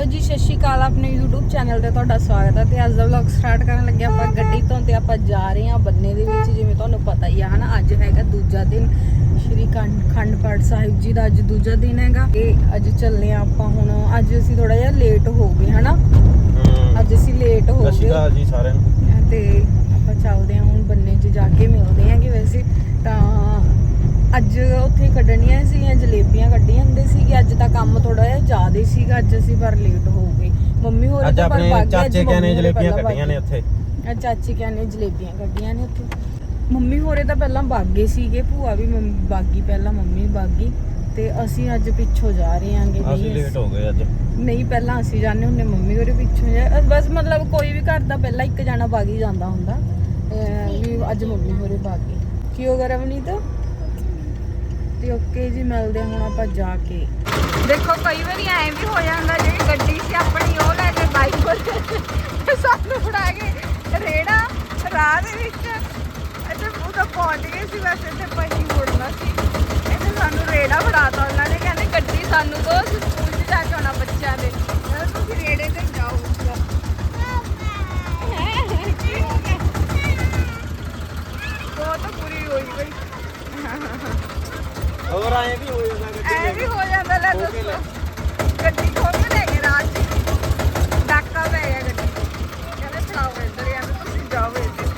Hello ਜੀ ਸਤਿ ਸ਼੍ਰੀ ਅਕਾਲ ਆਪਣੇ YouTube ਚੈਨਲ ਤੇ ਤੁਹਾਡਾ ਸਵਾਗਤ ਹੈ ਤੇ ਅੱਜ ਦਾ ਵਲੌਗ ਸਟਾਰਟ ਕਰਨ ਲੱਗੇ ਆਪਾਂ ਗੱਡੀ ਤੋਂ ਤੇ ਆਪਾਂ ਜਾ ਰਹੇ ਹਾਂ ਬੰਨੇ ਦੇ ਵਿੱਚ ਜਿਵੇਂ ਤੁਹਾਨੂੰ ਪਤਾ ਹੀ ਆ ਹਨਾ ਅੱਜ ਹੈਗਾ ਦੂਜਾ ਦਿਨ ਸ਼੍ਰੀ ਖੰਡ ਖੰਡਪੜ ਸਾਹਿਬ ਜੀ ਦਾ ਅੱਜ ਦੂਜਾ ਦਿਨ ਹੈਗਾ ਤੇ ਅੱਜ ਚੱਲੇ ਆ ਆਪਾਂ ਹੁਣ ਅੱਜ ਅਸੀਂ ਥੋੜਾ ਜਿਹਾ ਲੇਟ ਹੋ ਗਏ ਹਨਾ? ਅੱਜ ਅਸੀਂ ਲੇਟ ਹੋ ਸਤਿ ਸ਼੍ਰੀ ਗਏ। ਅਕਾਲ ਜੀ ਸਾਰਿਆਂ ਨੂੰ। ਤੇ ਆਪਾਂ ਚੱਲਦੇ ਹਾਂ ਹੁਣ ਬੰਨੇ 'ਚ ਜਾ ਕੇ ਮਿਲਦੇ ਆਂਗੇ ਵੈਸੇ ਤਾਂ ਅੱਜ ਉੱਥੇ ਕੱਢਣੀਆਂ ਸੀਗੀਆਂ ਜਲੇਬੀਆਂ ਕੱਢੀਆਂ ਹੁੰਦੇ ਸੀਗੇ ਅੱਜ ਤਾਂ ਕੰਮ ਥੋੜਾ ਜਿਹਾ ਜ਼ਿਆਦਾ ਸੀਗਾ ਅੱਜ ਅਸੀਂ ਪਰ ਲੇਟ ਹੋ ਗਏ। ਮੰਮੀ ਹੋਰੀ ਅੱਜ ਤਾਂ ਪਰ ਆਪਣੇ ਚਾਚੇ ਕਹਿੰਦੇ ਜਲੇਬੀਆਂ ਕੱਢੀਆਂ ਨੇ ਉੱਥੇ। ਚਾਚੀ ਕਹਿੰਦੇ ਜਲੇਬੀਆਂ ਕੱਢੀਆਂ ਨੇ ਉੱਥੇ। ਮੰਮੀ ਹੋਰੇ ਤਾਂ ਪਹਿਲਾਂ ਗਏ ਸੀਗੇ ਭੂਆ ਵੀ ਗਈ ਪਹਿਲਾਂ ਮੰਮੀ ਗਈ। ਤੇ ਅਸੀਂ ਅੱਜ ਪਿੱਛੋਂ ਜਾ ਰਹੇ ਆਂਗੇ ਅਸੀਂ ਲੇਟ ਹੋ ਗਏ ਅੱਜ। ਨਹੀਂ ਪਹਿਲਾਂ ਅਸੀਂ ਜਾਂਦੇ ਹੁੰਦੇ ਮੰਮੀ ਹੋਰੇ ਪਿੱਛੋਂ ਜਾ ਬਸ ਮਤਲਬ ਕੋਈ ਵੀ ਘਰ ਦਾ ਪਹਿਲਾਂ ਇੱਕ ਜਾਣਾ ਹੀ ਜਾਂਦਾ ਹੁੰਦਾ। ਵੀ ਅੱਜ ਮੰਮੀ ਹੋਰੇ ਗਏ। ਕੀ ਹੋ ਗਿਆ ਰਵਨੀਤ? ਤੇ ਓਕੇ ਜੀ, ਮਿਲਦੇ ਹੁਣ ਆਪਾਂ ਜਾ ਕੇ। ਦੇਖੋ, ਕਈ ਵਾਰੀ ਐ ਵੀ ਹੋ ਜਾਂਦਾ, ਜਿਹੜੀ ਗੱਡੀ ਸੀ ਆਪਣੀ, ਉਹ ਲੈ ਕੇ ਬਾਈਕ ਕੋਲ ਸਾਨੂੰ ਫੜਾ ਕੇ ਰੇੜਾ, ਰਾਹ ਦੇ ਵਿੱਚ। ਇੱਥੇ ਉਹ ਤਾਂ ਪਹੁੰਚ ਗਏ ਸੀ ਵੈਸੇ ਇੱਥੇ ਪਹੀ ਮੁੜਨਾ ਸੀ। ਇੱਥੇ ਸਾਨੂੰ ਰੇੜਾ ਫੜਾਤਾ ਉਹਨਾਂ ਨੇ ਕਹਿੰਦੇ ਗੱਡੀ ਸਾਨੂੰ ਦੋ ਅਸੀਂ ਸਕੂਲ 'ਚ ਜਾ ਕੇ ਆਉਣਾ ਬੱਚਿਆਂ ਦੇ ਮੈਂ ਕਿਹਾ ਤੁਸੀਂ ਰੇੜੇ ਤੇ ਜਾਓ ਕੀ ਹੋ ਗਿਆ ਬਹੁਤ ਬੁਰੀ ਹੋਈ ਬਈ ਹੋਰ ਆਏ ਵੀ ਹੋ ਜਾਂਦਾ ਐ ਵੀ ਹੋ ਜਾਂਦਾ ਲੈ ਦੱਸੋ। ਗੱਡੀ ਖੋਲ ਕੇ ਲੈ ਗਏ ਰਾਤ ਚ ਡਾਕਾ ਪੈ ਗਿਆ ਗੱਡੀ ਕਹਿੰਦੇ ਫੜਾਓ ਇੱਧਰ ਯਾਰ ਤੁਸੀਂ ਜਾਓ ਇੱਧਰ।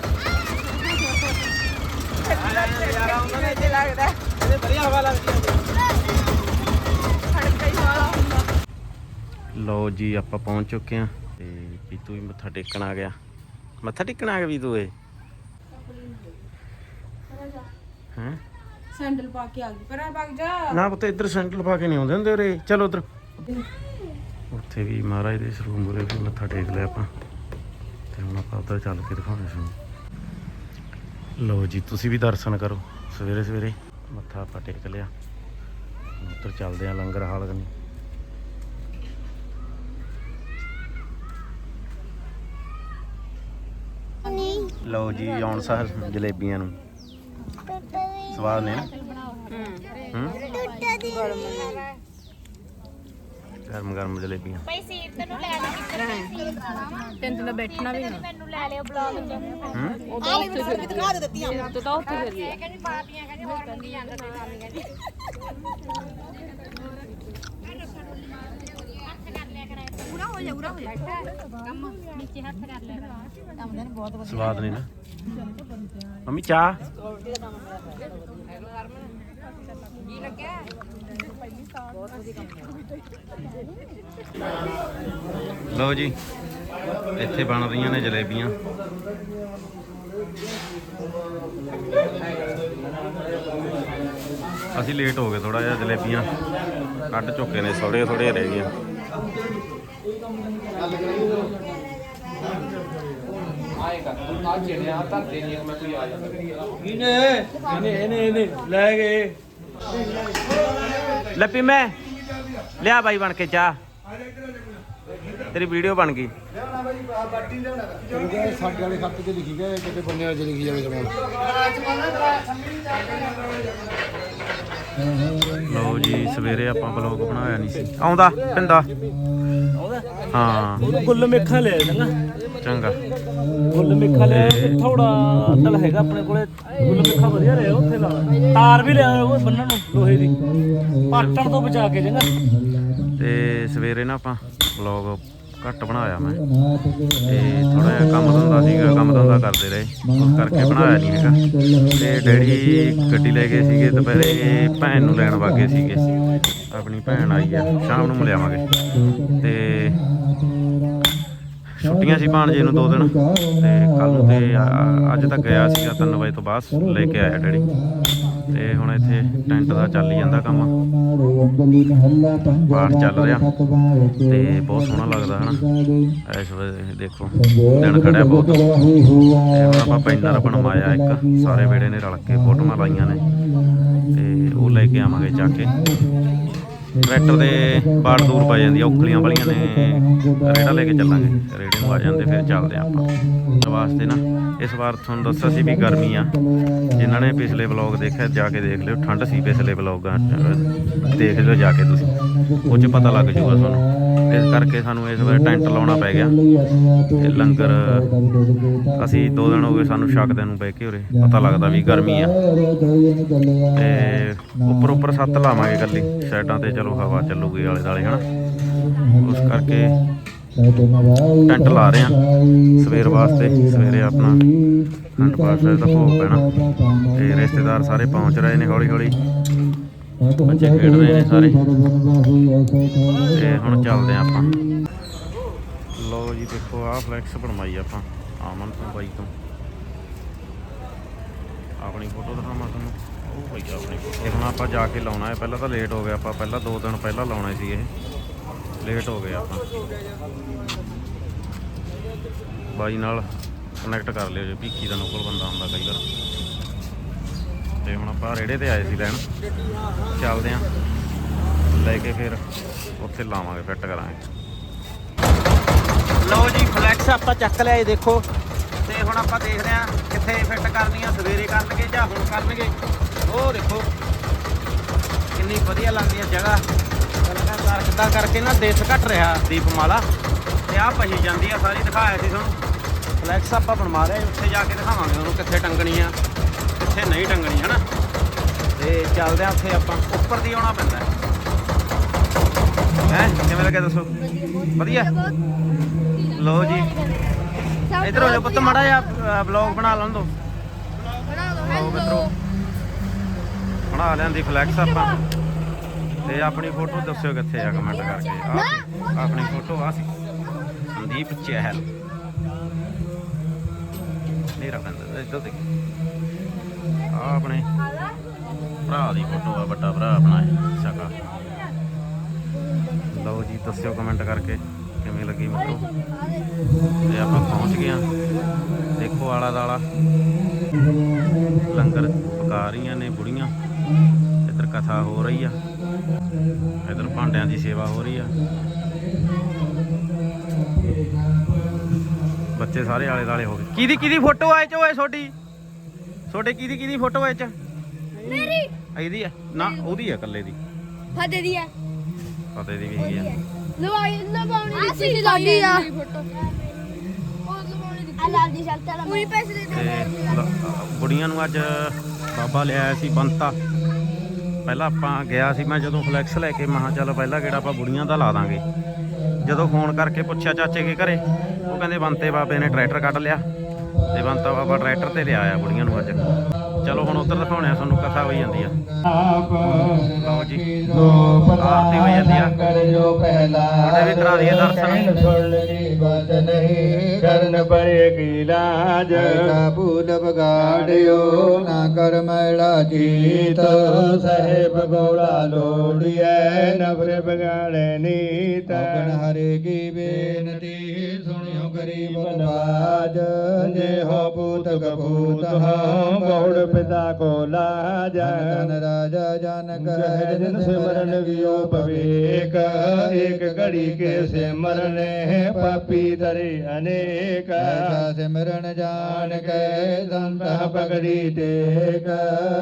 ਤੇ ਲੱਗਦਾ। ਹੈ, ਇਹਦੇ ਵਧੀਆ ਹਵਾ ਲੱਗਦੀ ਖੜਕਾ ਹੀ ਵਾਲਾ ਹੁੰਦਾ। ਲਓ ਜੀ ਆਪਾਂ ਪਹੁੰਚ ਚੁੱਕੇ ਆ ਤੇ ਪੀਤੂ ਵੀ ਮੱਥਾ ਟੇਕਣ ਆ ਗਿਆ। ਮੱਥਾ ਟੇਕਣ ਆ ਗਿਆ ਪੀਤੂ ਇਹ ਹੈ? ਸੈਂਡਲ ਪਾ ਕੇ ਆ ਗਈ। ਪਰ ਆ ਵਗ ਜਾ। ਨਾ ਪੁੱਤ, ਇੱਧਰ ਸੈਂਟਰ ਪਾ ਕੇ ਨਹੀਂ ਆਉਂਦੇ ਹੁੰਦੇ ਉਰੇ। ਚਲੋ ਉਧਰ। ਉੱਥੇ ਵੀ ਮਹਾਰਾਜ ਦੇ ਸਰੂਪ ਮੁਰੇ ਵੀ ਮੱਥਾ ਟੇਕ ਲਿਆ ਆਪਾਂ। ਤੇ ਹੁਣ ਆਪਾਂ ਉਧਰ ਚੱਲ ਕੇ ਦਿਖਾਉਣੇ ਸਾਨੂੰ ਲਓ ਜੀ, ਤੁਸੀਂ ਵੀ ਦਰਸ਼ਨ ਕਰੋ। ਸਵੇਰੇ ਸਵੇਰੇ ਮੱਥਾ ਆਪਾਂ ਟੇਕ ਲਿਆ। ਉੱਧਰ ਚੱਲਦੇ ਆ ਲੰਗਰ ਹਾਲ ਕਨੀ। ਲਓ ਜੀ, ਆਉਣ ਸਾਰ ਜਲੇਬੀਆਂ ਨੂੰ। ਸਵਾਦ ਨੇ। ਨਾ ਹੂੰ। ਗਰਮ ਗਰਮ ਜਲੇਬੀਆਂ। ਭਾਈ ਸੀਟ ਤੈਨੂੰ ਲੈ ਲੈ ਕਿੱਧਰ ਤੈਨੂੰ ਤਾਂ ਬੈਠਣਾ ਵੀ ਨਾ। ਮੈਨੂੰ ਲੈ ਲਿਓ ਬਲੌਗ ਚ ਹੂੰ। ਉਹ ਤਾਂ ਉੱਥੇ ਫਿਰ ਦਿਖਾ ਦੇ ਦਿੱਤੀਆਂ ਤੂੰ ਤਾਂ ਉੱਥੇ ਫਿਰ। ਲਿਆ ਕਹਿੰਦੀ ਪਾਰਟੀਆਂ ਕਹਿੰਦੀ ਹੋਰ ਕੰਦੀ ਜਾਂਦਾ ਤੇ ਜੀ ਪੂਰਾ ਹੋ ਜਾ ਪੂਰਾ ਹੋ ਜਾ ਕੰਮ ਨੀਚੇ ਹੱਥ ਕਰ ਲੈ ਕੰਮ ਦਿਨ ਬਹੁਤ ਸਵਾਦ ਨਹੀਂ ਨਾ। ਮੰਮੀ, ਚਾਹ? ਲਓ ਜੀ, ਇੱਥੇ ਬਣ ਰਹੀਆਂ ਨੇ ਜਲੇਬੀਆਂ। ਅਸੀਂ ਲੇਟ ਹੋ ਗਏ ਥੋੜਾ ਜਿਹਾ, ਜਲੇਬੀਆਂ ਕੱਢ ਚੁੱਕੇ ਨੇ ਥੋੜੇ ਥੋੜੇ ਰਹਿ ਗਈਆਂ। ਇਹਨੇ ਇਹਨੇ ਇਹਨੇ ਇਹਨੇ ਲੈ ਗਏ ਲੱਪੀ ਮੈਂ ਲਿਆ ਬਾਈ ਬਣ ਕੇ ਚਾਹ ਤੇਰੀ ਵੀਡੀਓ ਬਣ ਗਈ ਸਾਡੇ ਵਾਲੇ ਖੱਤ ਤੇ ਲਿਖੀ ਗਏ ਕਿਤੇ ਬੰਨੇ ਵਾਲੇ ਲਿਖੀ ਜਾਵੇ ਜਮਾਨ ਲਓ ਜੀ, ਸਵੇਰੇ ਆਪਾਂ ਬਲੌਗ ਬਣਾਇਆ ਨਹੀਂ ਸੀ। ਆਉਂਦਾ, ਪਿੰਦਾ। ਹਾਂ। ਗੁੱਲ ਮੇਖਾ ਲੈ ਚੰਗਾ ਚੰਗਾ। ਗੁੱਲ ਮੇਖਾ ਲੈ ਥੋੜਾ ਤਲ ਹੈਗਾ ਆਪਣੇ ਕੋਲੇ। ਗੁੱਲ ਮੇਖਾ ਵਧੀਆ ਰਿਹਾ ਉੱਥੇ ਲਾ। ਤਾਰ ਵੀ ਲਿਆ ਉਹ ਬੰਨਣ ਨੂੰ ਲੋਹੇ ਦੀ। ਪਾਟਣ ਤੋਂ ਬਚਾ ਕੇ ਚੰਗਾ ਤੇ ਸਵੇਰੇ ਨਾ ਆਪਾਂ ਬਲੌਗ ਘੱਟ ਬਣਾਇਆ ਮੈਂ। ਤੇ ਥੋੜਾ ਜਿਹਾ ਕੰਮ ਧੰਦਾ ਸੀਗਾ, ਕੰਮ ਧੰਦਾ ਕਰਦੇ ਰਹੇ। ਉਸ ਕਰਕੇ ਬਣਾਇਆ ਨਹੀਂ ਹੈਗਾ। ਤੇ ਡੈਡੀ ਗੱਡੀ ਲੈ ਗਏ ਸੀਗੇ, ਦੁਪਹਿਰੇ ਭੈਣ ਨੂੰ ਲੈਣ ਵਾਗੇ ਸੀਗੇ। ਆਪਣੀ ਭੈਣ ਆਈ ਆ, ਸ਼ਾਮ ਨੂੰ ਮਿਲਿਆਵਾਂਗੇ ਤੇ ਛੁੱਟੀਆਂ ਸੀ ਭਾਣਜੇ ਨੂੰ ਦੋ ਦਿਨ। ਤੇ ਕੱਲ ਤੇ ਅੱਜ ਤੱਕ ਗਿਆ ਸੀਗਾ 3 ਵਜੇ ਤੋਂ ਬਾਅਦ ਲੈ ਕੇ ਆਇਆ ਡੈਡੀ। ਤੇ ਹੁਣ ਇੱਥੇ ਟੈਂਟ ਦਾ ਚੱਲ ਜਾਂਦਾ ਕੰਮ। ਬਾਹਰ ਚੱਲ ਰਿਹਾ। ਤੇ ਬਹੁਤ ਸੋਹਣਾ ਲੱਗਦਾ ਹਨਾ। ਇਸ ਵੇਲੇ ਦੇਖੋ, ਦਿਨ ਖੜਿਆ ਬਹੁਤ। ਆਪਾਂ ਪੈਨਰ ਬਣਵਾਇਆ ਇੱਕ, ਸਾਰੇ ਵੇੜੇ ਨੇ ਰਲ ਕੇ ਫੋਟੋਆਂ ਲਾਈਆਂ ਨੇ। ਤੇ ਉਹ ਲੈ ਕੇ ਆਵਾਂਗੇ ਜਾ ਕੇ। ਟਰੈਕਟਰ ਦੇ ਬਾੜ ਦੂਰ ਪੈ ਜਾਂਦੀ ਆ, ਔਖਲੀਆਂ ਵਾਲੀਆਂ ਨੇ। ਰੇੜਾ ਲੈ ਕੇ ਚੱਲਾਂਗੇ। ਰੇੜੇ ਨੂੰ ਆ ਜਾਂਦੇ, ਫਿਰ ਚੱਲਦੇ ਆ ਆਪਾਂ। ਵਾਸਤੇ ਨਾ। ਇਸ ਵਾਰ ਤੁਹਾਨੂੰ ਦੱਸਿਆ ਸੀ ਵੀ ਗਰਮੀ ਆ। ਜਿਨ੍ਹਾਂ ਨੇ ਪਿਛਲੇ ਵਲੌਗ ਦੇਖਿਆ, ਜਾ ਕੇ ਦੇਖ ਲਿਓ। ਠੰਡ ਸੀ ਪਿਛਲੇ ਵਲੌਗਾਂ ਦੇਖ ਲਿਓ ਜਾ ਕੇ ਤੁਸੀਂ। ਉਹ 'ਚ ਪਤਾ ਲੱਗ ਜੂਗਾ ਤੁਹਾਨੂੰ। ਇਸ ਕਰਕੇ ਸਾਨੂੰ ਇਸ ਵਾਰ ਟੈਂਟ ਲਾਉਣਾ ਪੈ ਗਿਆ। ਤੇ ਲੰਗਰ ਅਸੀਂ ਦੋ ਦਿਨ ਹੋ ਗਏ ਸਾਨੂੰ ਛਕਦੇ ਨੂੰ ਬਹਿ ਕੇ ਉਰੇ। ਪਤਾ ਲੱਗਦਾ ਵੀ ਗਰਮੀ ਆ। ਤੇ ਉੱਪਰ ਉੱਪਰ ਸੱਤ ਲਾਵਾਂਗੇ ਇਕੱਲੀ। ਸਾਈਡਾਂ ਤੇ ਚਲੋ ਹਵਾ ਚੱਲੂਗੀ ਆਲੇ ਦਾਲੇ ਹਨਾ? ਉਸ ਕਰਕੇ ਟੈਂਟ ਲਾ ਰਹੇ ਆ। ਸਵੇਰ ਵਾਸਤੇ, ਸਵੇਰੇ ਆਪਣਾ ਅਖੰਡ ਪਾਠ ਸਾਹਿਬ ਦਾ ਭੋਗ ਪੈਣਾ। ਤੇ ਰਿਸ਼ਤੇਦਾਰ ਸਾਰੇ ਪਹੁੰਚ ਰਹੇ ਨੇ ਹੌਲੀ ਹੌਲੀ। ਬੱਚੇ ਖੇਡ ਰਹੇ ਨੇ ਸਾਰੇ। ਤੇ ਹੁਣ ਚੱਲਦੇ ਆ ਆਪਾਂ। ਲਓ ਜੀ, ਦੇਖੋ, ਆਹ ਫਲੈਕਸ ਬਣਵਾਈ ਆਪਾਂ, ਆਮਨ ਤੋਂ, ਬਾਈ ਤੋਂ। ਆਪਣੀ ਫੋਟੋ ਦਿਖਾਵਾਂ ਤੁਹਾਨੂੰ। ਉਹ ਪਈ ਆਪਣੀ ਫੋਟੋ ਹੁਣ ਆਪਾਂ ਜਾ ਕੇ ਲਾਉਣਾ ਹੈ। ਪਹਿਲਾਂ ਤਾਂ ਲੇਟ ਹੋ ਗਿਆ, ਆਪਾਂ ਪਹਿਲਾਂ 2 ਦਿਨ ਪਹਿਲਾਂ ਲਾਉਣਾ ਸੀ ਇਹ। ਲੇਟ ਹੋ ਗਏ ਆਪਾਂ। ਬਾਈ ਨਾਲ ਕਨੈਕਟ ਕਰ ਲਿਓ ਜੇ ਭੀਖੀ ਦਾ ਨੋਕਲ ਬੰਦਾ ਹੁੰਦਾ ਕਈ ਵਾਰ। ਤੇ ਹੁਣ ਆਪਾਂ ਰੇੜੇ ਤੇ ਆਏ ਸੀ ਲੈਣ। ਚੱਲਦੇ ਆਂ। ਲੈ ਕੇ ਫਿਰ ਉੱਥੇ ਲਾਵਾਂਗੇ ਫਿੱਟ ਕਰਾਂਗੇ। ਲਓ ਜੀ ਫਲੈਕਸ ਆਪਾਂ ਚੱਕ ਲਿਆ ਇਹ ਦੇਖੋ। ਤੇ ਹੁਣ ਆਪਾਂ ਦੇਖਦੇ ਆ ਕਿੱਥੇ ਫਿੱਟ ਕਰਨੀ ਆ, ਸਵੇਰੇ ਕਰਨਗੇ ਜਾਂ ਹੁਣ ਕਰਨਗੇ। ਉਹ ਦੇਖੋ, ਕਿੰਨੀ ਵਧੀਆ ਲੱਗਦੀ ਆ ਜਗ੍ਹਾ। ਲਗਾਤਾਰ ਕਰਕੇ ਨਾ ਦੇਸ ਘਟ ਰਿਹਾ ਦੀਪਮਾਲਾ? ਤੇ ਆ ਪਹੀ ਜਾਂਦੀ ਆ ਸਾਰੀ ਦਿਖਾਇਆ ਸੀ ਤੁਹਾਨੂੰ। ਫਲੈਕਸ ਆਪਾਂ ਬਣਵਾ ਰਹੇ ਉੱਥੇ ਜਾ ਕੇ ਦਿਖਾਵਾਂਗੇ ਉਹਨੂੰ ਕਿੱਥੇ ਟੰਗਣੀ ਆ ਕਿੱਥੇ ਨਹੀਂ ਟੰਗਣੀ ਹਨਾ? ਤੇ ਚੱਲਦੇ ਆ ਉੱਥੇ ਆਪਾਂ ਉੱਪਰ ਦੀ ਆਉਣਾ ਪੈਂਦਾ ਹੈ। ਕਿਵੇਂ ਲੱਗਿਆ ਦੱਸੋ? ਵਧੀਆ? ਲਓ ਜੀ। ਇਧਰ ਹੋ ਜਾ ਪੁੱਤ ਮੜਾ ਜਾ ਵਲੌਗ ਬਣਾ ਲੈਣ ਦੋ ਆਓ ਮਿੱਤਰੋ ਬਣਾ ਲੈਂਦੀ ਫਲੈਕਸ ਆਪਾਂ। ਤੇ ਆਪਣੀ ਫੋਟੋ ਦੱਸਿਓ ਕਿੱਥੇ ਆ ਕਮੈਂਟ ਕਰਕੇ। ਆਹ ਆਪਣੀ ਫੋਟੋ ਆ ਸੀ। ਸੰਦੀਪ ਚਹਿਲ। ਮੇਰਾ ਬੰਦਾ ਇੱਧਰ ਦੇਖ। ਆ ਆਪਣੇ ਭਰਾ ਦੀ ਫੋਟੋ ਆ ਵੱਡਾ ਭਰਾ ਆਪਣਾ ਇਹ ਸਕਾ। ਲਓ ਜੀ ਦੱਸਿਓ ਕਮੈਂਟ ਕਰਕੇ ਕਿਵੇਂ ਲੱਗੀ ਮਿੱਤਰੋ ਤੇ ਆਪਾਂ ਪਹੁੰਚ ਗਏ ਆ ਦੇਖੋ ਆਲਾ ਦਾਲਾ। ਲੰਗਰ ਪਕਾ ਰਹੀਆਂ ਨੇ ਬੁੜੀਆਂ ਇੱਧਰ ਕਥਾ ਹੋ ਰਹੀ ਆ। ਇੱਧਰ ਭਾਂਡਿਆਂ ਦੀ ਸੇਵਾ ਹੋ ਰਹੀ ਆ। ਬੱਚੇ ਸਾਰੇ ਆਲੇ ਦਾਲੇ ਹੋ ਗਏ। ਕਿਹਦੀ ਕਿਹਦੀ ਫੋਟੋ ਆਏ ਚ ਓਏ ਛੋਟੀ? ਛੋਟੇ ਕਿਹਦੀ ਕਿਹਦੀ ਫੋਟੋ ਆਏ ਚ? ਮੇਰੀ। ਇਹਦੀ ਆ। ਨਾ ਉਹਦੀ ਆ ਇਕੱਲੇ ਦੀ। ਫਤੇ ਦੀ ਹੈ ਫਤਿਹ ਦੀ ਵੀ ਹੈਗੀ ਆ। ਲਵਾਈ ਲਵਾਉਣੀ ਦਿੱਤੀ ਸੀ ਲਾਡੀ ਆ। ਆ ਦੀ ਦੇ ਬੁੜੀਆਂ ਨੂੰ ਅੱਜ ਬਾਬਾ ਲਿਆਇਆ ਸੀ ਬੰਤਾ। ਪਹਿਲਾਂ ਆਪਾਂ ਗਿਆ ਸੀ, ਮੈਂ ਜਦੋਂ ਫਲੈਕਸ ਲੈ ਕੇ ਮਹਾ ਚੱਲ ਪਹਿਲਾਂ ਕਿਹੜਾ ਆਪਾਂ ਬੁੜੀਆਂ ਦਾ ਲਾ ਦਾਂਗੇ। ਜਦੋਂ ਫੋਨ ਕਰਕੇ ਪੁੱਛਿਆ ਚਾਚੇ ਕੇ ਘਰੇ, ਉਹ ਕਹਿੰਦੇ ਬੰਤੇ ਬਾਬੇ ਨੇ ਟਰੈਕਟਰ ਕੱਢ ਲਿਆ ਤੇ ਬੰਤਾ ਬਾਬਾ ਟਰੈਕਟਰ ਤੇ ਲਿਆ ਆਇਆ ਬੁੜੀਆਂ ਨੂੰ ਅੱਜ। ਚਲੋ ਹੁਣ ਉੱਧਰ ਦਿਖਾਉਣੇ ਆ ਤੁਹਾਨੂੰ ਕਥਾ ਹੋਈ ਜਾਂਦੀ ਆ। ਲਓ ਜੀ। ਆਰਤੀ ਹੋਈ ਜਾਂਦੀ ਆ। ਉਹਨੇ ਵੀ ਕਰਾ ਦਈਏ ਦਰਸ਼ਨ। ਬਾਤ ਨਹੀਂ ਕਰਨ ਪਰੇ ਕੀ ਲਾਜ? ਕਾਬੂਲ ਬਗਾੜਿਓ ਨਾ ਕਰ ਮੈਲਾ ਜੀਤ। ਸਹਿਬ ਗੋਲਾ ਲੋੜੀਐ ਨਵਰੇ ਬਗਾੜੇ ਨੀਤ। ਆਪਣ ਹਰੇ ਕੀ ਬੇਨਤੀ ਸੁਣਿਓ ਗਰੀਬ ਨਵਾਜ ਜੇ ਹੋ ਪੂਤ ਕਪੂਤ ਹਾਂ ਬੌੜ ਪਿਤਾ ਕੋ ਲਾਜ। ਜਨ ਰਾਜਾ ਜਨਕ ਹੈ ਜਨ ਸਿਮਰਨ ਵਿਓ ਪਵੇਕ ਏਕ ਘੜੀ ਕੇ ਸਿਮਰਨ ਪਾਪੀ ਤਰੇ ਅਨੇਕ। ਸਿਮਰਨ ਜਾਣ ਕੇ ਸੰਤਾ ਪਗੜੀ ਟੇਕ।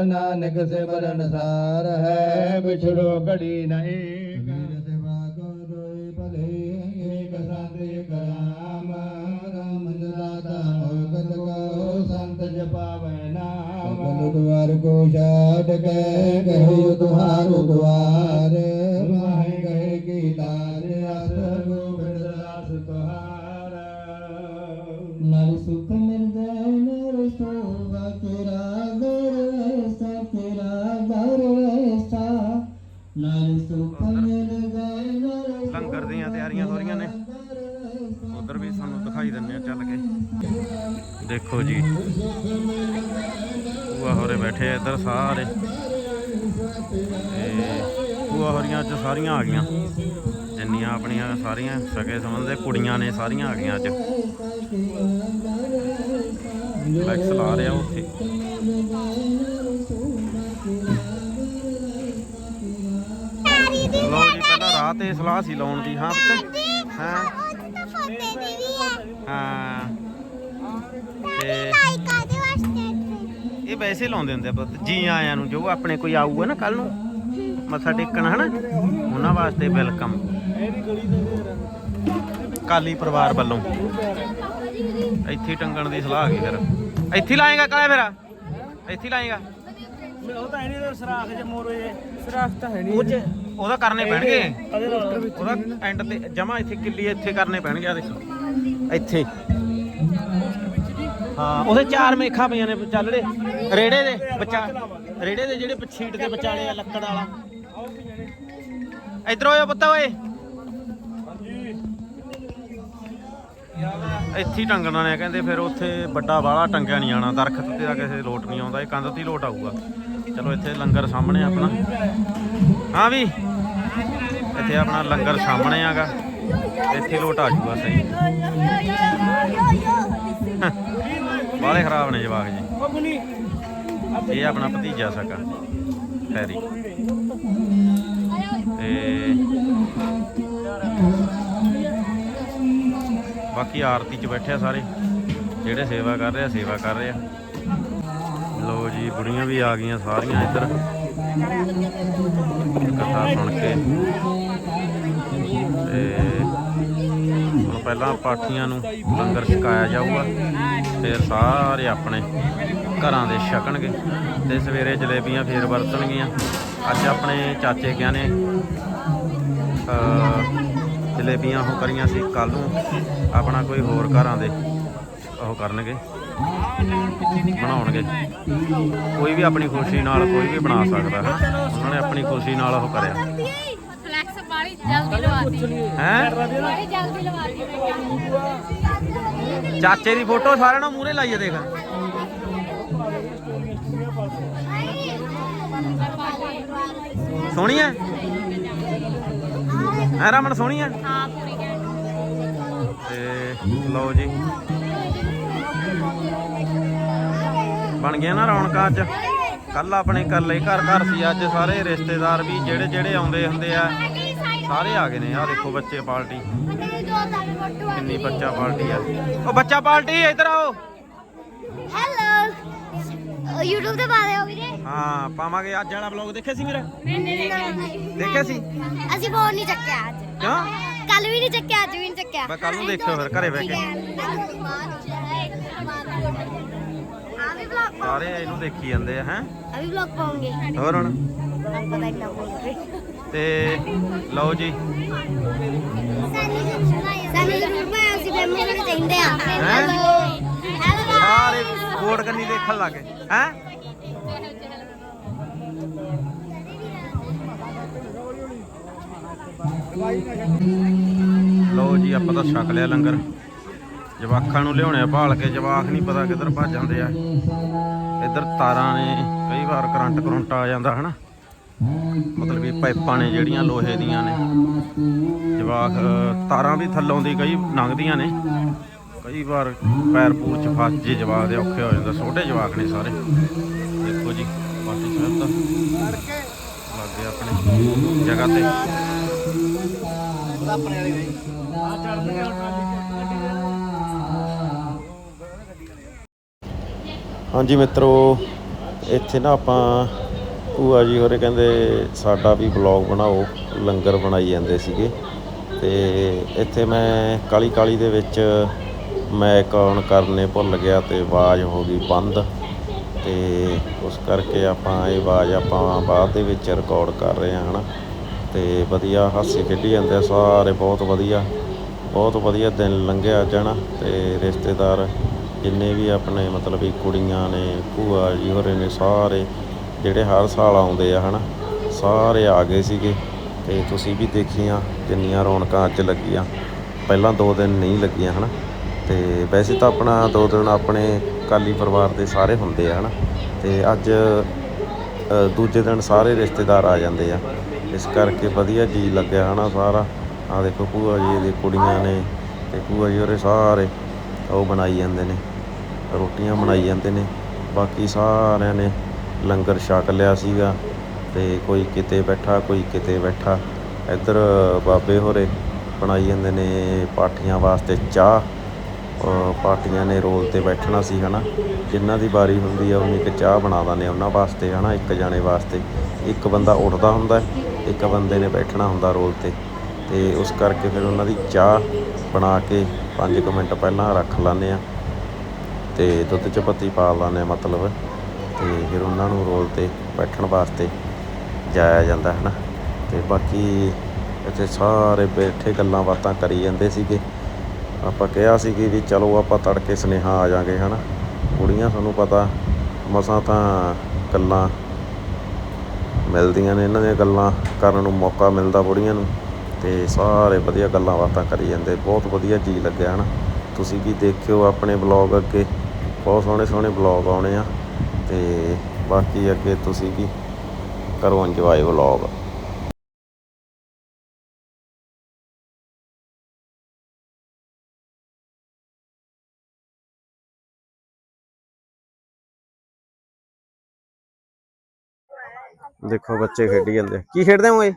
ਨਾਨਕ ਸਿਮਰਨ ਸਾਰ ਹੈ ਵਿਛੜੋ ਘੜੀ ਨ ਏਕ। ਵੀਰ ਸੇਵਾ ਕੋ ਦੋਇ ਭਲੇ ਏਕ ਸੰਤ ਏਕ ਨਾਮ ਗਲ ਦੁਆਰ ਕੋ ਛਾੜ ਕੇ ਗਹਿ ਤੁਹਾਰੋ ਦੁਆਰ ਮਾਹੇ ਗਏ ਕੀ ਲਾਜ ਅਸ ਗੋਬਿੰਦ ਦਾਸ ਤੁਹਾਰਾ। ਨਰ ਸੁਖ ਮਿਲ ਨਰ ਸੁਖ ਨਰ ਲੰਗਰ ਦੀਆਂ ਤਿਆਰੀਆਂ ਹੋ ਰਹੀਆਂ ਨੇ। ਉਧਰ ਵੀ ਸਾਨੂੰ ਦਿਖਾਈ ਦਿੰਨੇ ਆ ਚੱਲ ਕੇ। ਦੇਖੋ ਜੀ। ਭੂਆ ਹੋਰੇ ਬੈਠੇ ਇੱਧਰ ਸਾਰੇ। ਭੂਆ ਹੋਰੀਆਂ ਅੱਜ ਸਾਰੀਆਂ ਆ ਗਈਆਂ। ਜਿੰਨੀਆਂ ਆਪਣੀਆਂ ਸਾਰੀਆਂ ਸਕੇ ਸੰਬੰਧ ਕੁੜੀਆਂ ਨੇ ਸਾਰੀਆਂ ਆ ਗਈਆਂ ਅੱਜ। ਫਲੈਕਸ ਲਾ ਰਿਹਾ ਉੱਥੇ। ਲਓ ਜੀ ਪਹਿਲਾਂ ਤੇ ਸਲਾਹ ਸੀ ਲਾਉਣ ਦੀ ਹਾਂ ਹਾਂ? ਹਾਂ। ਤੇ ਕਾਦੇ ਵਾਸਤੇ ਇਹ ਵੈਸੇ ਲਾਉਂਦੇ ਹੁੰਦੇ ਆ ਪੁੱਤ ਜੀ ਆਇਆਂ ਨੂੰ ਜੋ ਆਪਣੇ ਕੋਈ ਆਊਗਾ ਨਾ ਕੱਲ ਨੂੰ ਮੱਥਾ ਟੇਕਣ ਹਨਾ? ਉਹਨਾਂ ਵਾਸਤੇ ਵੈਲਕਮ। ਕਾਲੀ ਪਰਿਵਾਰ ਵੱਲੋਂ। ਇੱਥੇ ਟੰਗਣ ਦੀ ਸਲਾਹ ਆ ਗਈ ਫਿਰ। ਇੱਥੇ ਲਾਏਗਾ ਕਾਲੇ ਫਿਰ? ਇੱਥੇ ਲਾਏਗਾ? ਉਹ ਤਾਂ ਇਹਨੇ ਸਰਾਖ ਜੇ ਮੋਰੇ ਸਰਾਖ ਤਾਂ ਹੈ ਉਹ ਚ ਉਹਦਾ ਕਰਨੇ ਪੈਣਗੇ। ਉਹਦਾ ਐਂਡ ਤੇ ਜਮਾ ਇੱਥੇ ਕਿੱਲੀ ਇੱਥੇ ਕਰਨੇ ਪੈਣਗੇ ਆ ਦੇਖੋ। ਇੱਥੇ। ਹਾਂ ਉਹਦੇ ਚਾਰ ਮੇਖਾਂ ਪਈਆਂ ਨੇ ਚੱਲੜੇ ਰੇੜੇ ਦੇ ਬੱਚਾ ਰੇੜੇ ਦੇ ਜਿਹੜੇ ਪਛੀਟ ਦੇ ਵਿਚਾਲੇ ਆ ਲੱਕੜ ਵਾਲਾ। ਇਧਰ ਆਇਓ ਪੁੱਤ ਓਏ। ਇੱਥੇ ਟੰਗਣਾ ਨੇ ਕਹਿੰਦੇ ਫਿਰ ਉੱਥੇ ਵੱਡਾ ਵਾਲਾ ਟੰਗਿਆ ਨਹੀਂ ਆਣਾ ਦਰਖਤ ਤੇ ਆ ਕਿਸੇ ਲੋਟ ਨਹੀਂ ਆਉਂਦਾ ਇਹ ਕੰਧ ਤੇ ਲੋਟ ਆਊਗਾ। ਚਲੋ ਇੱਥੇ ਲੰਗਰ ਸਾਹਮਣੇ ਆਪਣਾ। ਹਾਂ ਵੀ ਇੱਥੇ ਆਪਣਾ ਲੰਗਰ ਸਾਹਮਣੇ ਆਗਾ ਇੱਥੇ ਲੋਟ ਆ ਜੂਗਾ ਸਹੀ। ਬਾਲੇ ਖਰਾਬ ਨੇ ਜਵਾਕ ਜੀ। ਇਹ ਆਪਣਾ ਭਤੀਜਾ ਸਕਾ ਹੈਰੀ ਤੇ ਬਾਕੀ ਆਰਤੀ 'ਚ ਬੈਠੇ ਆ ਸਾਰੇ। ਜਿਹੜੇ ਸੇਵਾ ਕਰ ਰਹੇ ਆ ਸੇਵਾ ਕਰ ਰਹੇ ਆ। ਲੋ ਜੀ ਬੁੜੀਆਂ ਵੀ ਆ ਗਈਆਂ ਸਾਰੀਆਂ ਇੱਧਰ। ਕਥਾ ਸੁਣ ਕੇ। ਤੇ ਹੁਣ ਪਹਿਲਾਂ ਪਾਠੀਆਂ ਨੂੰ ਲੰਗਰ ਛਕਾਇਆ ਜਾਊਗਾ। ਫਿਰ ਸਾਰੇ ਆਪਣੇ ਘਰਾਂ ਦੇ ਛਕਣਗੇ ਤੇ ਸਵੇਰੇ ਜਲੇਬੀਆਂ ਫੇਰ ਵਰਤਣਗੀਆਂ। ਅੱਜ ਆਪਣੇ ਚਾਚੇ ਕਿਆਂ ਨੇ ਜਲੇਬੀਆਂ ਉਹ ਕਰੀਆਂ ਸੀ ਕੱਲ ਨੂੰ ਆਪਣਾ ਕੋਈ ਹੋਰ ਘਰਾਂ ਦੇ ਉਹ ਕਰਨਗੇ ਬਣਾਉਣਗੇ। ਕੋਈ ਵੀ ਆਪਣੀ ਖੁਸ਼ੀ ਨਾਲ ਕੋਈ ਵੀ ਬਣਾ ਸਕਦਾ ਹੈ ਉਹਨਾਂ ਨੇ ਆਪਣੀ ਖੁਸ਼ੀ ਨਾਲ ਉਹ ਕਰਿਆ। ਫਲੈਕਸ ਵਾਲੀ ਜਲਦੀ ਲਵਾਤੀ ਹੈ? ਜਲਦੀ ਲਵਾਤੀ ਚਾਚੇ ਦੀ ਫੋਟੋ ਸਾਰਿਆਂ ਨੂੰ ਮੂਹਰੇ ਲਾਈਏ ਦੇਖ। ਸੋਹਣੀ ਹੈ ਹੈ ਰਮਨ, ਸੋਹਣੀ ਹੈ ਹਾਂ ਪੂਰੀ ਤੇ ਲਓ ਜੀ। ਬਣ ਗਿਆ ਨਾ ਰੌਣਕਾਂ ਅੱਜ। ਕੱਲ ਆਪਣੇ ਕੱਲੇ ਘਰ ਘਰ ਸੀ ਅੱਜ ਸਾਰੇ ਰਿਸ਼ਤੇਦਾਰ ਵੀ ਜਿਹੜੇ ਜਿਹੜੇ ਆਉਂਦੇ ਹੁੰਦੇ ਆ। ਸਾਰੇ ਆ ਗਏ ਨੇ। ਆ ਦੇਖੋ ਬੱਚੇ ਪਾਰਟੀ। ਕਿੰਨੀ ਬੱਚਾ ਪਾਰਟੀ ਆ। ਉਹ ਬੱਚਾ ਪਾਰਟੀ ਇੱਧਰ ਆਓ। ਹੈਲੋ YouTube ਤੇ ਪਾ ਦਿਓ ਵੀਰੇ। ਹਾਂ ਪਾਵਾਂਗੇ ਅੱਜ ਵਾਲਾ ਵਲੌਗ ਦੇਖਿਆ ਸੀ ਮੇਰਾ ਦੇਖਿਆ ਦੇਖਿਆ ਸੀ? ਅਸੀਂ ਫੋਨ ਨਹੀਂ ਚੱਕਿਆ ਅੱਜ। ਕਿਉਂ? ਕੱਲ ਵੀ ਨਹੀਂ ਚੱਕਿਆ ਅੱਜ ਵੀ ਨਹੀਂ ਚੱਕਿਆ। ਮੈਂ ਕੱਲ ਨੂੰ ਦੇਖਿਓ ਫਿਰ ਘਰੇ ਬਹਿ ਕੇ। ਆ ਵੀ ਵਲੌਗ ਸਾਰੇ ਇਹਨੂੰ ਦੇਖੀ ਜਾਂਦੇ ਆ ਹੈ? ਆ ਵੀ ਵਲੌਗ ਪਾਉਂਗੇ। ਹੋਰ ਹੁਣ? ਪਤਾ ਇੰਨਾ ਬੋਲ ਰਹੇ ਤੇ ਲਓ ਜੀ। ਸਾਨੂੰ ਜ਼ਰੂਰ ਮੈਂ ਅਸੀਂ ਫੇਮਸ ਹੋਣਾ ਚਾਹੀਦੇ ਆ ਸਾਰੇ ਕੋਟ ਕੰਨੀ ਦੇਖਣ ਲੱਗੇ ਹੈ? ਲਓ ਜੀ, ਆਪਾਂ ਤਾਂ ਛਕ ਲਿਆ ਲੰਗਰ। ਜਵਾਖਾਂ ਨੂੰ ਲਿਆਉਣੇ ਭਾਲ ਕੇ, ਜਵਾਖ ਨਹੀਂ ਪਤਾ ਕਿੱਧਰ ਭੱਜ ਜਾਂਦੇ ਆ। ਇੱਧਰ ਤਾਰਾਂ ਨੇ, ਕਈ ਵਾਰ ਕਰੰਟ ਕਰੰਟ ਆ ਜਾਂਦਾ, ਹਨਾ? ਮਤਲਬ ਵੀ ਪਾਈਪਾਂ ਨੇ ਜਿਹੜੀਆਂ ਲੋਹੇ ਦੀਆਂ ਨੇ। ਜਵਾਖ ਤਾਰਾਂ ਵੀ ਥੱਲੋਂ ਦੀ ਕਈ ਲੰਘਦੀਆਂ ਨੇ। ਕਈ ਵਾਰ ਪੈਰ ਪੂਰ ਚ ਫਸ ਜੇ ਜਵਾਕ ਦੇ ਔਖੇ ਹੋ ਜਾਂਦਾ, ਛੋਟੇ ਜਵਾਕ ਨੇ ਸਾਰੇ। ਦੇਖੋ ਜੀ ਪਾਟੀ ਸਾਹਿਬ ਦਾ ਲੱਗੇ ਆਪਣੀ ਜਗ੍ਹਾ ਤੇ। ਹਾਂਜੀ ਮਿੱਤਰੋ, ਇੱਥੇ ਨਾ ਆਪਾਂ ਭੂਆ ਜੀ ਹੋਰੇ ਕਹਿੰਦੇ ਸਾਡਾ ਵੀ ਬਲੌਗ ਬਣਾਓ, ਲੰਗਰ ਬਣਾਈ ਜਾਂਦੇ ਸੀਗੇ। ਤੇ ਇੱਥੇ ਮੈਂ ਕਾਲੀ ਕਾਲੀ ਦੇ ਵਿੱਚ ਮੈਕ ਔਨ ਕਰਨੇ ਭੁੱਲ ਗਿਆ ਤੇ ਆਵਾਜ਼ ਹੋ ਗਈ ਬੰਦ। ਤੇ ਉਸ ਕਰਕੇ ਆਪਾਂ ਇਹ ਆਵਾਜ਼ ਆਪਾਂ ਬਾਅਦ ਦੇ ਵਿੱਚ ਰਿਕਾਰਡ ਕਰ ਰਹੇ ਹਾਂ, ਹਨਾ। ਤੇ ਵਧੀਆ ਹਾਸੇ ਖੇਡੀ ਜਾਂਦੇ ਆ ਸਾਰੇ, ਬਹੁਤ ਵਧੀਆ। ਬਹੁਤ ਵਧੀਆ ਦਿਨ ਲੰਘਿਆ ਜਾਣਾ ਹਨਾ। ਤੇ ਰਿਸ਼ਤੇਦਾਰ ਜਿੰਨੇ ਵੀ ਆਪਣੇ ਮਤਲਬ ਵੀ ਕੁੜੀਆਂ ਨੇ, ਭੂਆ ਜੀ ਹੋਰੇ ਨੇ ਸਾਰੇ ਜਿਹੜੇ ਹਰ ਸਾਲ ਆਉਂਦੇ ਆ, ਹਨਾ, ਸਾਰੇ ਆ ਗਏ ਸੀਗੇ ਤੇ ਤੁਸੀਂ ਵੀ ਦੇਖੀਆਂ ਕਿੰਨੀਆਂ ਰੌਣਕਾਂ ਅੱਜ ਲੱਗੀਆਂ। ਪਹਿਲਾਂ ਦੋ ਦਿਨ ਨਹੀਂ ਲੱਗੀਆਂ, ਹਨਾ, ਤੇ ਵੈਸੇ ਤਾਂ ਆਪਣਾ ਦੋ ਦਿਨ ਆਪਣੇ ਕਾਲੀ ਪਰਿਵਾਰ ਦੇ ਸਾਰੇ ਹੁੰਦੇ ਆ, ਹਨਾ, ਤੇ ਅੱਜ ਦੂਜੇ ਦਿਨ ਸਾਰੇ ਰਿਸ਼ਤੇਦਾਰ ਆ ਜਾਂਦੇ ਆ। ਇਸ ਕਰਕੇ ਵਧੀਆ ਜੀ ਲੱਗਿਆ, ਹਨਾ, ਸਾਰਾ। ਆ ਦੇਖੋ, ਭੂਆ ਜੀ ਦੀ ਕੁੜੀਆਂ ਨੇ ਤੇ ਭੂਆ ਜੀ ਹੋਰੇ ਸਾਰੇ ਉਹ ਬਣਾਈ ਜਾਂਦੇ ਨੇ, ਰੋਟੀਆਂ ਬਣਾਈ ਜਾਂਦੇ ਨੇ, ਬਾਕੀ ਸਾਰਿਆਂ ਨੇ ਲੰਗਰ ਛਕ ਲਿਆ ਸੀਗਾ ਤੇ ਕੋਈ ਕਿਤੇ ਬੈਠਾ, ਕੋਈ ਕਿਤੇ ਬੈਠਾ। ਇੱਧਰ ਬਾਬੇ ਹੋਰੇ ਬਣਾਈ ਜਾਂਦੇ ਨੇ ਪਾਠੀਆਂ ਵਾਸਤੇ ਚਾਹ। ਅਹ ਪਾਰਟੀਆਂ ਨੇ ਰੋਲ ਤੇ ਬੈਠਣਾ ਸੀ, ਹਨਾ। ਜਿਨ੍ਹਾਂ ਦੀ ਵਾਰੀ ਹੁੰਦੀ ਆ ਉਨੀ ਇੱਕ ਚਾਹ ਬਣਾ ਦਿੰਦੇ ਆ ਉਹਨਾਂ ਵਾਸਤੇ, ਹਨਾ, ਇੱਕ ਜਾਣੇ ਵਾਸਤੇ। ਇੱਕ ਬੰਦਾ ਉੱਠਦਾ ਹੁੰਦਾ, ਇੱਕ ਬੰਦੇ ਨੇ ਬੈਠਣਾ ਹੁੰਦਾ ਰੋਲ ਤੇ। ਤੇ ਉਸ ਕਰਕੇ ਫਿਰ ਉਹਨਾਂ ਦੀ ਚਾਹ ਬਣਾ ਕੇ 5 ਮਿੰਟ ਪਹਿਲਾਂ ਰੱਖ ਲੈਂਦੇ ਆ। ਤੇ ਦੁੱਧ ਚ ਪੱਤੀ ਪਾ ਲੈਂਦੇ ਆ, ਮਤਲਬ। ਤੇ ਫਿਰ ਉਹਨਾਂ ਨੂੰ ਰੋਲ ਤੇ ਬੈਠਣ ਵਾਸਤੇ ਜਾਇਆ ਜਾਂਦਾ ਹੈ ਨਾ ਤੇ ਬਾਕੀ ਇੱਥੇ ਸਾਰੇ ਬੈਠੇ ਗੱਲਾਂ ਬਾਤਾਂ ਕਰੀ ਜਾਂਦੇ ਸੀਗੇ। ਆਪਾਂ ਕਿਹਾ ਸੀ ਕਿ ਵੀ ਚਲੋ ਆਪਾਂ ਤੜਕੇ ਸੁਨੇਹਾ ਆ ਜਾਾਂਗੇ, ਹਨਾ? ਕੁੜੀਆਂ ਤੁਹਾਨੂੰ ਪਤਾ, ਮਸਾਂ ਤਾਂ ਗੱਲਾਂ ਮਿਲਦੀਆਂ ਨੇ, ਇਹਨਾਂ ਦੀਆਂ ਗੱਲਾਂ ਕਰਨ ਨੂੰ ਮੌਕਾ ਮਿਲਦਾ ਬੁੜੀਆਂ ਨੂੰ। ਤੇ ਸਾਰੇ ਵਧੀਆ ਗੱਲਾਂ ਬਾਤਾਂ ਕਰੀ ਜਾਂਦੇ, ਬਹੁਤ ਵਧੀਆ ਜੀ ਲੱਗਿਆ, ਹਨਾ? ਤੁਸੀਂ ਵੀ ਦੇਖਿਓ ਆਪਣੇ ਬਲੌਗ ਅੱਗੇ, ਬਹੁਤ ਸੋਹਣੇ ਸੋਹਣੇ ਬਲੌਗ ਆਉਣੇ ਆ। ਤੇ ਬਾਕੀ ਅੱਗੇ ਤੁਸੀਂ ਵੀ ਕਰੋ ਇੰਜੋਏ ਬਲੌਗ ਦੇਖੋ ਬੱਚੇ ਖੇਡੀ ਜਾਂਦੇ। ਕੀ ਖੇਡਦੇ ਹੋ ਇਹ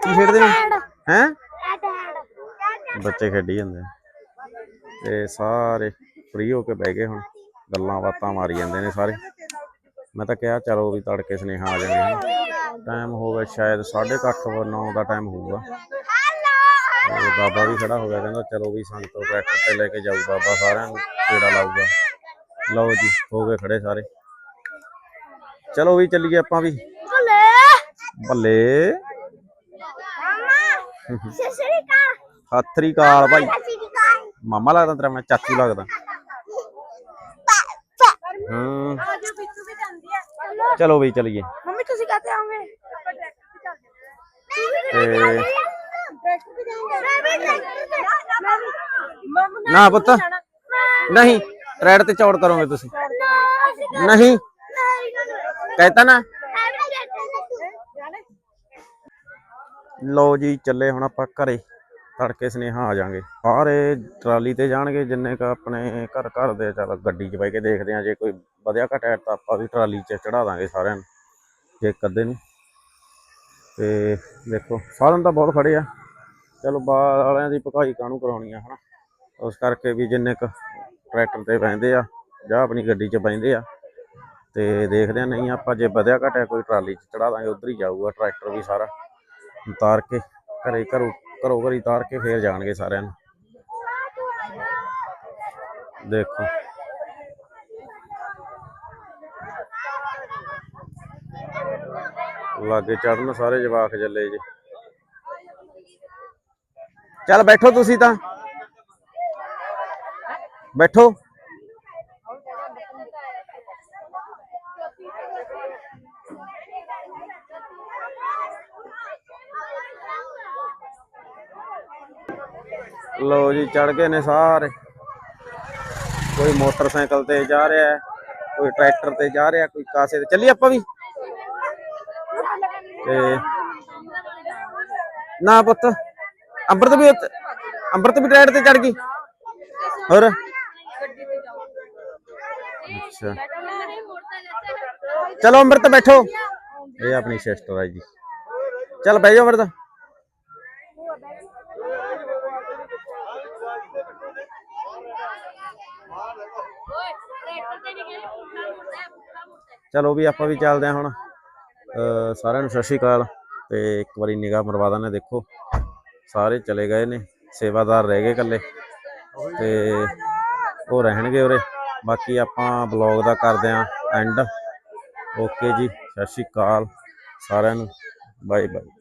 ਕੀ ਖੇਡਦੇ ਹੋ? ਹੈ? ਬੱਚੇ ਖੇਡੀ ਜਾਂਦੇ। ਤੇ ਸਾਰੇ ਫ੍ਰੀ ਹੋ ਕੇ ਬਹਿ ਗਏ ਹੁਣ। ਗੱਲਾਂ ਬਾਤਾਂ ਮਾਰੀ ਜਾਂਦੇ ਨੇ ਸਾਰੇ। ਮੈਂ ਤਾਂ ਕਿਹਾ ਚਲੋ ਵੀ ਤੜਕੇ ਸੁਨੇਹਾ ਆ ਜਾਣਗੇ ਟਾਈਮ ਹੋ ਗਿਆ ਸ਼ਾਇਦ 8:30 9 ਦਾ ਟਾਈਮ ਹੋਊਗਾ। ਬਾਬਾ ਵੀ ਖੜਾ ਹੋ ਗਿਆ ਕਹਿੰਦਾ ਚਲੋ ਵੀ ਸੰਗਤੋਂ ਟਰੈਕਟਰ ਤੇ ਲੈ ਕੇ ਜਾਊ ਬਾਬਾ ਸਾਰਿਆਂ ਨੂੰ ਕਿਹੜਾ ਲਾਊਗਾ? ਲਓ ਜੀ ਹੋ ਗਏ ਖੜੇ ਸਾਰੇ। ਚਲੋ ਵੀ ਚੱਲੀਏ ਆਪਾਂ ਵੀ। ਬੱਲੇ ਸਤਿ ਸ੍ਰੀ ਅਕਾਲ। ਭਾਈ। ਮਾਮਾ ਲੱਗਦਾ ਤੇਰਾ ਮੈਂ ਚਾਚੂ ਲੱਗਦਾ ਹੂੰ ਚਲੋ ਵੀ ਚਲੀਏ। ਮੰਮੀ ਤੁਸੀਂ ਕਹਤੇ ਆਉਂਗੇ? ਤੇ ਨਾ ਪੁੱਤ ਨਹੀਂ ਰੈਡ ਤੇ ਚੌੜ ਕਰੋਗੇ ਤੁਸੀਂ। ਨਹੀਂ ਕਹਿਤਾ ਨਾ। ਲਓ ਜੀ ਚੱਲੇ ਹੁਣ ਆਪਾਂ ਘਰੇ। ਤੜਕੇ ਸੁਨੇਹਾ ਆ ਜਾਾਂਗੇ ਸਾਰੇ ਟਰਾਲੀ ਤੇ ਜਾਣਗੇ, ਜਿੰਨੇ ਕ ਆਪਣੇ ਘਰ ਘਰ ਦੇ ਚੱਲ ਗੱਡੀ 'ਚ ਬਹਿ ਕੇ ਦੇਖਦੇ ਆ, ਜੇ ਕੋਈ ਵਧਿਆ ਘਟਿਆ ਤਾਂ ਆਪਾਂ ਵੀ ਟਰਾਲੀ 'ਚ ਚੜਾ ਦਾਂਗੇ ਸਾਰਿਆਂ ਨੂੰ, ਜੇ ਇੱਕ ਅੱਧੇ ਨੂੰ। ਤੇ ਦੇਖੋ, ਸਾਧਨ ਤਾਂ ਬਹੁਤ ਖੜੇ ਆ। ਚਲੋ ਬਾਲ ਵਾਲਿਆਂ ਦੀ ਪਕਾਈ ਕਾਹਨੂੰ ਕਰਾਉਣੀ ਆ, ਹਨਾ? ਉਸ ਕਰਕੇ ਵੀ ਜਿੰਨੇ ਕ ਟਰੈਕਟਰ ਤੇ ਬਹਿੰਦੇ ਆ, ਜਾਂ ਆਪਣੀ ਗੱਡੀ 'ਚ ਬਹਿੰਦੇ ਆ, ਤੇ ਦੇਖਦੇ ਆ, ਨਹੀਂ ਆਪਾਂ ਜੇ ਵਧਿਆ ਘਟਿਆ ਕੋਈ ਟਰਾਲੀ 'ਚ ਚੜਾ ਦਾਂਗੇ, ਉਧਰ ਹੀ ਜਾਊਗਾ ਟਰੈਕਟਰ ਵੀ ਸਾਰਾ। ਉਤਾਰ ਕੇ ਘਰੇ ਘਰੋਂ ਘਰੋਂ ਘਰੀ ਤਾਰ ਕੇ ਫੇਰ ਜਾਣਗੇ ਸਾਰਿਆਂ ਨੂੰ। ਦੇਖੋ। ਲਾਗੇ ਚੜਨ ਸਾਰੇ ਜਵਾਕ ਜੱਲੇ ਜੀ। ਚੱਲ ਬੈਠੋ ਤੁਸੀਂ ਤਾਂ। ਬੈਠੋ। ਲੋ ਜੀ ਚੜ ਗਏ ਨੇ ਸਾਰੇ ਕੋਈ ਮੋਟਰਸਾਈਕਲ ਤੇ ਜਾ ਰਿਹਾ ਹੈ ਕੋਈ ਟਰੈਕਟਰ ਤੇ ਜਾ ਰਿਹਾ ਕੋਈ ਕਾਸੇ ਤੇ ਚੱਲੀ ਆਪਾਂ ਵੀ ਤੇ ਨਾ ਪੁੱਤ ਅੰਮ੍ਰਿਤ ਵੀ ਉੱਤੇ- ਅੰਮ੍ਰਿਤ ਵੀ ਟਰੈਕਟਰ ਤੇ ਚੜ ਗਈ ਹੋਰ ਅੱਛਾ ਚਲੋ ਅੰਮ੍ਰਿਤ ਬੈਠੋ ਇਹ ਆਪਣੀ ਸਿਸਟਰ ਹੈ ਜੀ ਚੱਲ ਬਹਿ ਜਾਓ ਅੰਮ੍ਰਿਤ ਚਲੋ ਵੀ ਆਪਾਂ ਵੀ ਚੱਲਦੇ ਹਾਂ ਹੁਣ। ਸਾਰਿਆਂ ਨੂੰ ਸਤਿ ਸ਼੍ਰੀ ਅਕਾਲ ਤੇ ਇੱਕ ਵਾਰੀ ਨਿਗਾਹ ਮਰਵਾ ਦਾਂ ਦੇਖੋ। ਸਾਰੇ ਚਲੇ ਗਏ ਨੇ, ਸੇਵਾਦਾਰ ਰਹਿ ਗਏ ਇਕੱਲੇ। ਤੇ ਉਹ ਰਹਿਣਗੇ ਉਰੇ। ਬਾਕੀ ਆਪਾਂ ਬਲੌਗ ਦਾ ਕਰਦੇ ਆਂ ਐਂਡ ਓਕੇ ਜੀ, ਸਤਿ ਸ਼੍ਰੀ ਅਕਾਲ ਸਾਰਿਆਂ ਨੂੰ। Bye bye